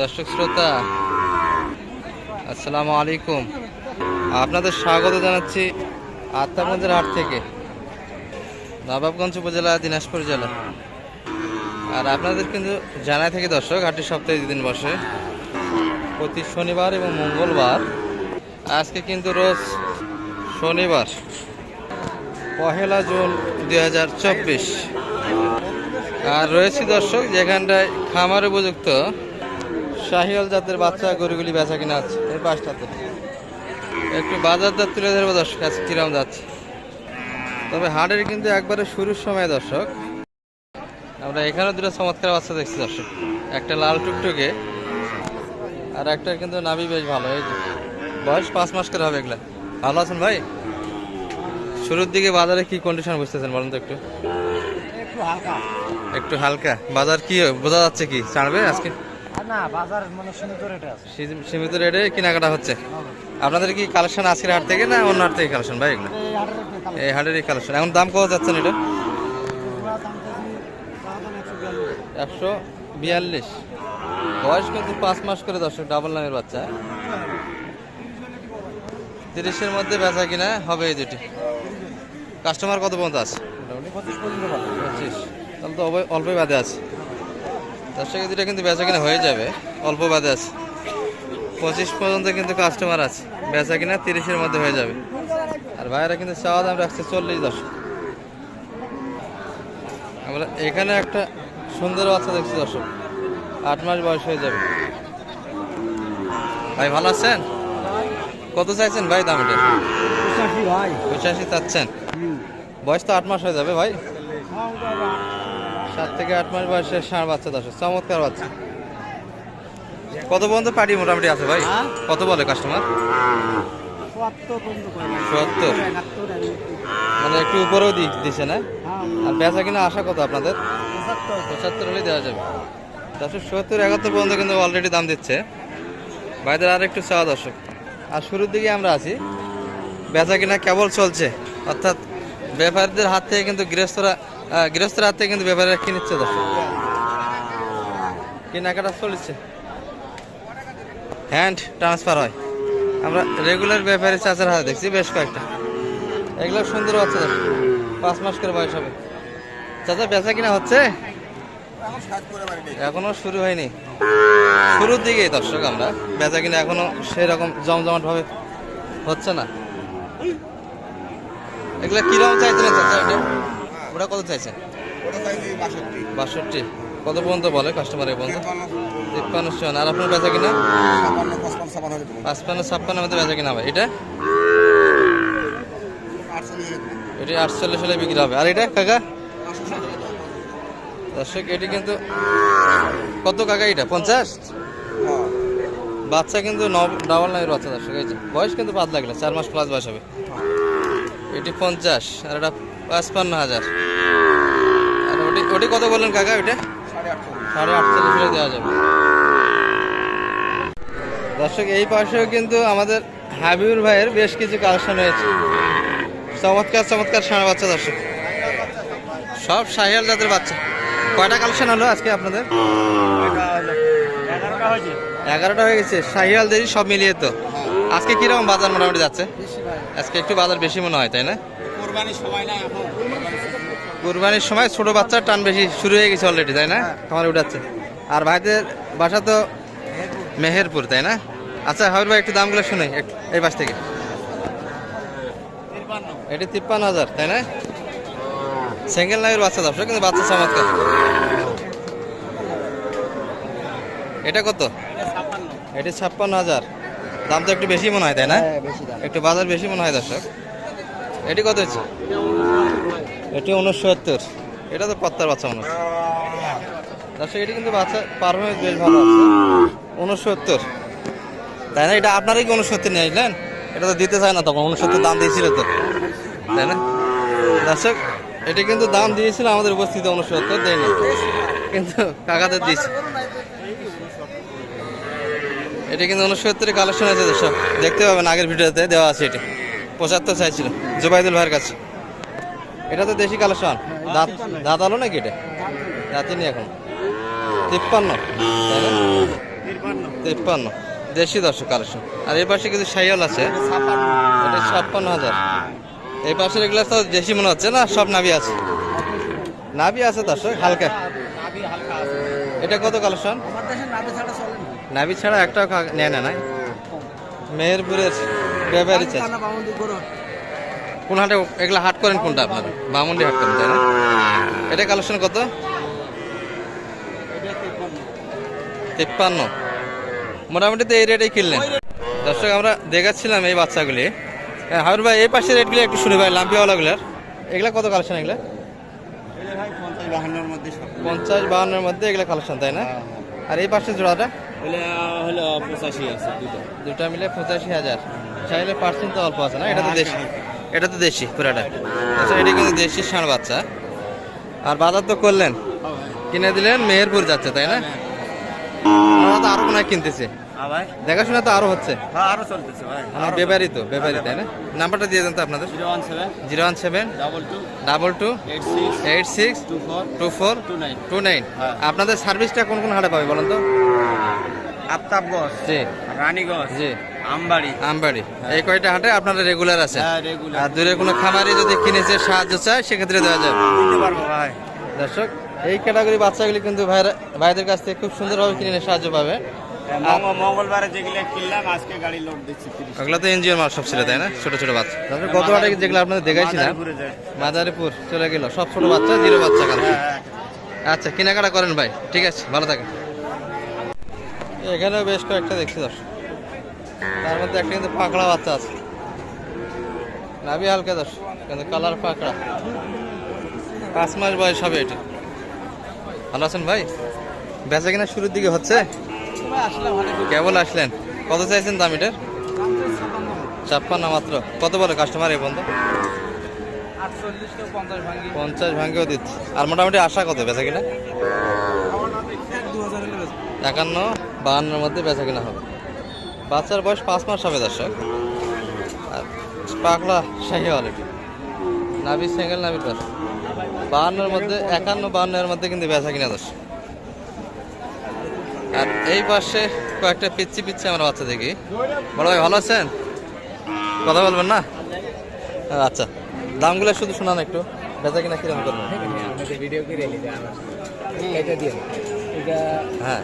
দর্শক শ্রোতা, আসসালামু আলাইকুম। আপনাদের স্বাগত জানাচ্ছি আত্মাগঞ্জের হাট থেকে, নবাবগঞ্জ উপজেলা, দিনাজপুর জেলা। আর আপনাদের কিন্তু জানাই থেকে দর্শক, হাটটি সপ্তাহে দুদিন বসে। প্রতি শনিবার এবং মঙ্গলবার, আজকে কিন্তু রোজ শনিবার, পহেলা জুন দুই হাজার চব্বিশ। আর রয়েছে দর্শক, যেখানটায় খামার উপযুক্ত শাহিয়াল জাতের বাচ্চা গরুগুলি বেচা কিনা আছে এই পাঁচটাতে একটু বাজার দর তুলে ধরবো দর্শক আজকে কিরম যাচ্ছে। তবে হাটের কিন্তু একবারে শুরুর সময় দর্শক। আমরা এখানেও দুটো চমৎকার বাচ্চা দেখছি দর্শক। একটা লাল টুকটুকে আর একটা কিন্তু নাবি বেশ ভালো এই বয়স পাঁচ মাস করে হবে এগুলা। ভালো আছেন ভাই? শুরুর দিকে বাজারে কি কন্ডিশন বুঝতেছেন বলুন তো একটু। একটু হালকা। বাজার কি বোঝা যাচ্ছে কি? ছাড়বে আজকে? না বাজার মানে সীমিত রেটে আছে। সীমিত রেটে কেনাকাটা হচ্ছে। আপনাদের কি কালেকশন আজকের হাট থেকে না অন্য হাট থেকে কালেকশন ভাই এগুলো? এই হাটেরই কালেকশন এখন দাম কত যাচ্ছেন এটা? পুরা দাম চাইছি, চাওয়া দাম 142 একশো বিয়াল্লিশ। বয়স কিন্তু পাঁচ মাস করে দর্শক ডাবল নামের বাচ্চা। তিরিশের মধ্যে বেচা কিনা হবে এই দুটি কাস্টমার কত পর্যন্ত আছে? মোটামুটি 25 পর্যন্ত পাবে। পঁচিশ। তাহলে তো অল্প- অল্পই বাদে আছে। দর্শক দুটা কিন্তু বেচা কিনা হয়ে যাবে। অল্প বাদে আছে। পঁচিশ পর্যন্ত কিন্তু কাস্টমার আছে। বেচা কিনা তিরিশের মধ্যে হয়ে যাবে। আর ভাইয়েরা কিন্তু চাওয়া দাম রাখছে চল্লিশ দশ। আমরা এখানে একটা সুন্দর বাচ্চা দেখছি দর্শক। আট মাস বয়স হয়ে যাবে। ভাই ভালো আছেন? কত চাইছেন ভাই দাম এটা? 85 ভাই। পঁচাশি চাচ্ছেন। বয়স তো আট মাস হয়ে যাবে ভাই। সাত থেকে আট মাস বয়সের ষাঁড় বাচ্চা দশ চমৎকার বাচ্চা। কত পর্যন্ত পার্টি মোটামুটি আছে ভাই? হ্যাঁ? কত বলে কাস্টমার 74 পর্যন্ত করে নাই। 74 71, আমি- মানে একটু উপরেও দি দিছে না? হ্যাঁ, আর বেচা কিনা আশা কত আপনাদের? পঁচাত্তর। হলে দেওয়া যাবে। দর্শক সত্তর একাত্তর পর্যন্ত কিন্তু অলরেডি দাম দিচ্ছে। ভাইদের আর একটু চাওয়া দর্শক। আর শুরুর দিকে আমরা আছি। বেচা কিনা কেবল চলছে। অর্থাৎ ব্যাপারীদের হাত থেকে কিন্তু গৃহস্থরা গৃহস্থের হাত কিন্তু ব্যাপারীরা কিনছে দর্শক? কেনাকাটা চলছে। হ্যান্ড ট্রান্সফার হয়। আমরা রেগুলার ব্যাপারী চাচার হাতে দেখছি বেশ কয়েকটা। এগুলো সুন্দর বাচ্চা দর্শক। পাঁচ মাস করে বয়স হবে। চাচা, বেচা কিনা হচ্ছে? এখনও শুরু হয়নি। শুরুর দিকেই দর্শক আমরা। বেচা কিনা এখনও সেই রকম জমজমাট ভাবে হচ্ছে না। এগুলা কীরকম চাইছেন চাচা ওটা ওটা কত চাইছেন বাষট্টি। কত পর্যন্ত বলে কাস্টমার পর্যন্ত তিপ্পান্ন। আর আপনার বেচা কিনা? পাঁচপান্ন ছাপ্পান্ন মধ্যে বেচা কিনা হবে এটা? এটি আটচল্লিশ হলে বিক্রি হবে। আর এটা কাকা? দর্শক এটি কিন্তু কত কাকা এটা? পঞ্চাশ? বাচ্চা কিন্তু ডাবল নামের বাচ্চা দর্শক এই যে। বয়স কিন্তু পাঁচ লাগলে চার মাস প্লাস বয়স হবে। এটি পঞ্চাশ। আর এটা পাঁচপান্ন হাজার। আর ওটি ওটি কত বললেন কাকা ওইটা? সাড়ে আটচল্লিশ হলে দেওয়া যাবে। দর্শক, এই পাশেও কিন্তু আমাদের হাবিবুর ভাইয়ের বেশ কিছু কালেকশন হয়েছে চমৎকার চমৎকার সাড়ে বাচ্চা দর্শক। সব সাহিয়াল জাতের বাচ্চা। কয়টা কালেকশন হলো আজকে আপনাদের? এগারোটা হয়ে গেছে। শাহিয়াল দেরি সব মিলিয়ে তো। আজকে কীরকম বাজার মোটামুটি যাচ্ছে? আজকে একটু বাজার বেশি মনে হয়, তাই না? কোরবানির সময় ছোট বাচ্চার টান বেশি শুরু হয়ে গেছে অলরেডি তাই না? খামার উঠাচ্ছে। আর ভাইদের বাসা তো মেহেরপুর তাই না? আচ্ছা হাবির ভাই একটু দামগুলো শুনে এই পাশ থেকে। এটি তিপ্পান্ন হাজার তাই না? সিঙ্গেল নাইয়ের বাচ্চা দর্শক কিন্তু বাচ্চা চমৎকার। এটা কত? এটি ছাপ্পান্ন। হাজার। দাম তো একটু বেশি মনে হয় তাই না? হ্যাঁ বেশি একটু বাজার বেশি মনে হয় দর্শক। এটি কত হচ্ছে? এটি উনসত্তর। এটা তো কত্তার বাচ্চা মনে হচ্ছে। দর্শক এটি কিন্তু বাচ্চা পারফরমেন্স বেশ ভালো আছে। উনসত্তর। তাই না? এটা আপনারই কি উনসত্তর নিয়ে আসলেন? এটা তো দিতে চায় না তখন উনসত্তর দাম দিয়েছিল তো। তাই না? দর্শক এটি কিন্তু দাম দিয়েছিল আমাদের উপস্থিতি উনসত্তর দেয়নি কিন্তু কাকাদের দিয়েছে। এটি কিন্তু উনসত্তরের কালেকশন আছে দর্শক। দেখতে পাবেন আগের ভিডিওতে দেওয়া আছে এটি। পঁচাত্তর চাইছিল জুবাইদুল ভাইয়ের কাছে। এটা তো দেশি কালেকশন। দাঁত দাঁত আলো নাকি এটা? দাঁতই নেই এখন। তিপ্পান্ন। তিপ্পান্ন। দেশি দর্শক কালেকশন। আর এই পাশে কিছু সাইয়াল আছে। এটা ছাপ্পান্ন। হাজার। এই পাশের এগুলো তো দেশি মনে হচ্ছে না? সব নাবি আছে। নাবি আছে দর্শক হালকা। এটা কত কালেকশন? নাবি ছাড়া একটাও নেয় না নাই। মেহেরপুরের ব্যাপারই চাষ কানা হাটে এগুলা হাট করেন কোনটা আপনারা? বামুন্ডি হাট করেন তাই না? এটা কালেকশন কত? তিপ্পান্ন। মোটামুটি তো এই রেটেই কিনলেন। দর্শক আমরা দেখাচ্ছিলাম এই বাচ্চাগুলি। হ্যাঁ হাবির ভাই এই পাশের রেটগুলো একটু শুনে ভাই লাম্পিওয়ালাগুলার। এগুলা কত কালেকশন এগুলা? পঞ্চাশ বাহান্নর মধ্যে পঞ্চাশ বাহান্নের মধ্যে এগুলা কালেকশন তাই না? আর এই পাশের জোড়াটা? হলে হলো পঁচাশি আছে দুটো। দুটা মিলে পঁচাশি হাজার। চাইলে পার্সেন্ট তো অল্প আছে না? এটা তো দেশি। এটা তো দেশি পুরাটা। আচ্ছা এটা কিন্তু দেশি ষাঁড় বাচ্চা। আর বাজার তো করলেন। কিনে দিলেন মেহেরপুর যাচ্ছে তাই না? আমরা তো আরও কোনো কিনতেছে। হ্যাঁ ভাই। দেখাশোনা তো আরও হচ্ছে। হ্যাঁ আরও চলতেছে ভাই। ব্যাপারই তো ব্যাপারই তাই না? নাম্বারটা দিয়ে দেন তো আপনাদের। Zero one seven zero one seven double two double two eight six two four two four two nine. Two nine. হ্যাঁ। আপনাদের সার্ভিসটা কোন কোন হাটে পাবে বলেন তো? আফতাবগঞ্জ জি। রানীগঞ্জ জি। আমবাড়ি। আমবাড়ি। এই কয়টা হাটে আপনারা রেগুলার আছে? হ্যাঁ আর দূরে কোনো খামারি যদি কিনেছে সাহায্য চায় সেক্ষেত্রে দেওয়া যাবে। ভাই। দর্শক এই ক্যাটাগরি বাচ্চাগুলি কিন্তু ভাইরা ভাইদের কাছ থেকে খুব সুন্দরভাবে কিনে সাহায্য পাবে। মঙ্গলবারে যেগুলো কিনলাম আজকে গাড়ি লোড দিচ্ছি তিরিশ ওগুলো তো এনজিওর মাল সব ছিল তাই না? ছোট ছোট বাচ্চা। তারপরে গত যেগুলো আপনাদের দেখাইছিলাম মাদারীপুরে মাদারীপুর চলে গেল সব ছোট বাচ্চা জিরো বাচ্চা হ্যাঁ, হ্যাঁ। আচ্ছা কেনাকাটা করেন ভাই ঠিক আছে ভালো থাকেন। এখানেও বেশ কয়েকটা দেখছি দর্শক। তার মধ্যে একটা কিন্তু পাকড়া বাচ্চা আছে। নাবি হালকা দর্শক কিন্তু কালার পাকড়া। পাঁচ মাস বয়স হবে এটা। ভালো আছেন ভাই? বেচা কিনা শুরুর দিকে হচ্ছে? কেবল আসলেন? কত চাইছেন দাম এটার? ছাপ্পান্ন মাত্র। কত বলে কাস্টমার এই বন্ধু পঞ্চাশ ভাঙ্গি পঞ্চাশ দিচ্ছে। আর মোটামুটি আশা কত বেচা কিনা? একান্ন বাহান্নর মধ্যে বেচা কিনা হবে। বাচ্চার বয়স পাঁচ মাস হবে দর্শক। আর পাকলা শাহি অলরেডি নাবি সিঙ্গেল নাবির পাশ। বাহান্নর মধ্যে একান্ন বাহান্নের মধ্যে কিন্তু বেচা কিনা দর্শক। আর এই পাশে কয়েকটা পিচ্ছি পিচ্ছি আমার বাচ্চা দেখি। বড় ভাই ভালো আছেন? কথা বলবেন না? আচ্ছা দামগুলো শুধু শোনান একটু। বেচা কিনা কীরকম করবেন? আমার এটা হ্যাঁ।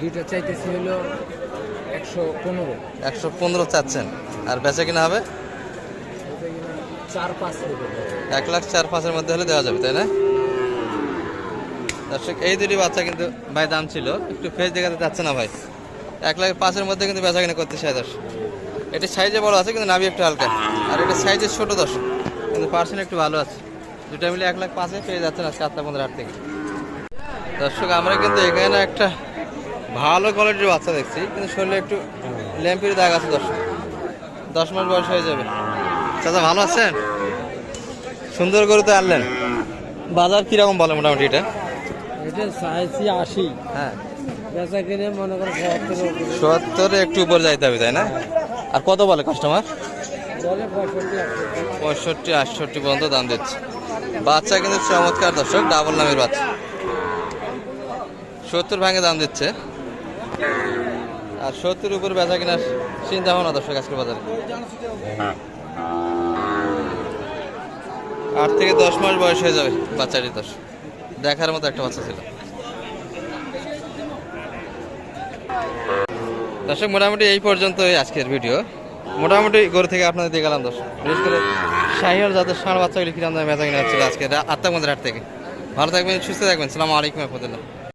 দুইটা চাইতেছি হলো একশো পনেরো। একশো পনেরো চাচ্ছেন। আর বেচা কিনা হবে? চার পাঁচ এক লাখ চার পাঁচের মধ্যে হলে দেওয়া যাবে তাই না? দর্শক, এই দুটি বাচ্চা কিন্তু ভাই দাম ছিল। একটু ফেস দেখাতে চাচ্ছে না ভাই। এক লাখ পাঁচের মধ্যে কিন্তু বেচা কিনা করতে চাই দর্শক। এটা সাইজে বড় আছে, কিন্তু নাবি একটু হালকা। আর এটা সাইজে ছোট দর্শক। কিন্তু পার্সেন্ট একটু ভালো আছে। দুটা মিলে এক লাখ পাঁচে পেয়ে যাচ্ছেন আজকে আটটা পনেরো আট থেকে। দর্শক, আমরা কিন্তু এখানে একটা ভালো কোয়ালিটির বাচ্চা দেখছি। কিন্তু শরীরে একটু ল্যাম্পির দাগ আছে দর্শক। দশ মাস বয়স হয়ে যাবে। চাচা, ভালো আছেন? সুন্দর করে তো আনলেন। বাজার কীরকম বলে মোটামুটি এটা? এটা চাইছি আশি। হ্যাঁ। বেচা কিনে মনে করো সত্তর একটু উপর যাইতে হবে তাই না? আর কত বলে কাস্টমার বলে পঁয়ষট্টি আটষট্টি পর্যন্ত দাম দিচ্ছে। বাচ্চা কিন্তু চমৎকার দর্শক ডাবল নামের বাচ্চা। সত্তর ভাঙে দাম দিচ্ছে। আর সত্তর উপর বেচা কিনার চিন্তা ভাবনা দর্শক আজকের বাজারে। আট থেকে দশ মাস বয়স হয়ে যাবে বাচ্চাটি দর্শক। দেখার মতো একটা বাচ্চা ছিল। দর্শক, মোটামুটি এই পর্যন্তই আজকের ভিডিও। মোটামুটি গরু থেকে আপনাদের দিয়ে গেলাম, দর্শক। বিশেষ করে যাদের ষাঁড় বাচ্চাগুলি কিরাম দামে বেচা কিনা হচ্ছিল আজকে রা- আটটা মধ্যে হাট থেকে। ভালো থাকবেন, সুস্থ থাকবেন। সালাম আলাইকুম, রহমতুল্লাহ।